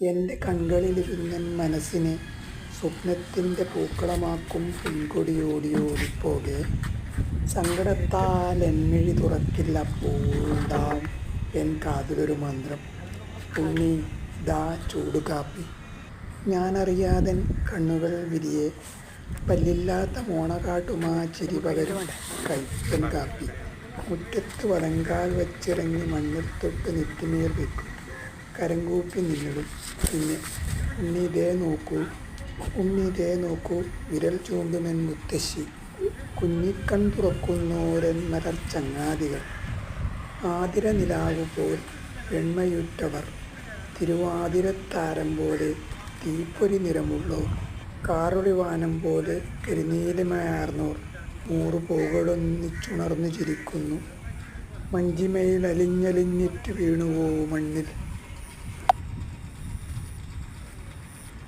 എന്റെ കൺകളിലിരുന്നൻ മനസ്സിനെ സ്വപ്നത്തിന്റെ പൂക്കളമാക്കും പെൺകൊടിയോടിയോടിപ്പോകെ സങ്കടത്താൽ എന്നിഴി തുറക്കില്ല പൂണ്ടാം എൻ കാതിലൊരു മന്ത്രം. ഉണ്ണി ദാ ചൂടുകാപ്പി ഞാനറിയാതൻ കണ്ണുകൾ വിരിയെ. പല്ലില്ലാത്ത മോണകാട്ടുമാ ചിരി പകരും കൈപ്പൻ കാപ്പി. മുറ്റത്ത് വടങ്കാൽ വച്ചിറങ്ങി മണ്ണിൽ തൊട്ട് നെറ്റിമേൽ വെക്കും. കരങ്കൂപ്പി നിന്നിടും. പിന്നെ ഉണ്ണി ദേ നോക്കൂ ഉണ്ണി ദേ നോക്കൂ വിരൽ ചൂണ്ടുമെൻ മുത്തശ്ശി കുഞ്ഞിക്കൺ തുറക്കുന്നോരൻ മരർ ചങ്ങാതികൾ. ആതിര നിലാവ് പോൽ വെണ്മയുറ്റവർ തിരുവാതിരത്താരം പോലെ തീപ്പൊരി നിറമുള്ളോർ കാറൊളിവാനം പോലെ കരിനീലമയാർന്നോർ നൂറു പൂകളൊന്നിച്ചുണർന്നു ചിരിക്കുന്നു. മഞ്ചിമയിൽ അലിഞ്ഞലിഞ്ഞിട്ട് വീണുപോകും മണ്ണിൽ.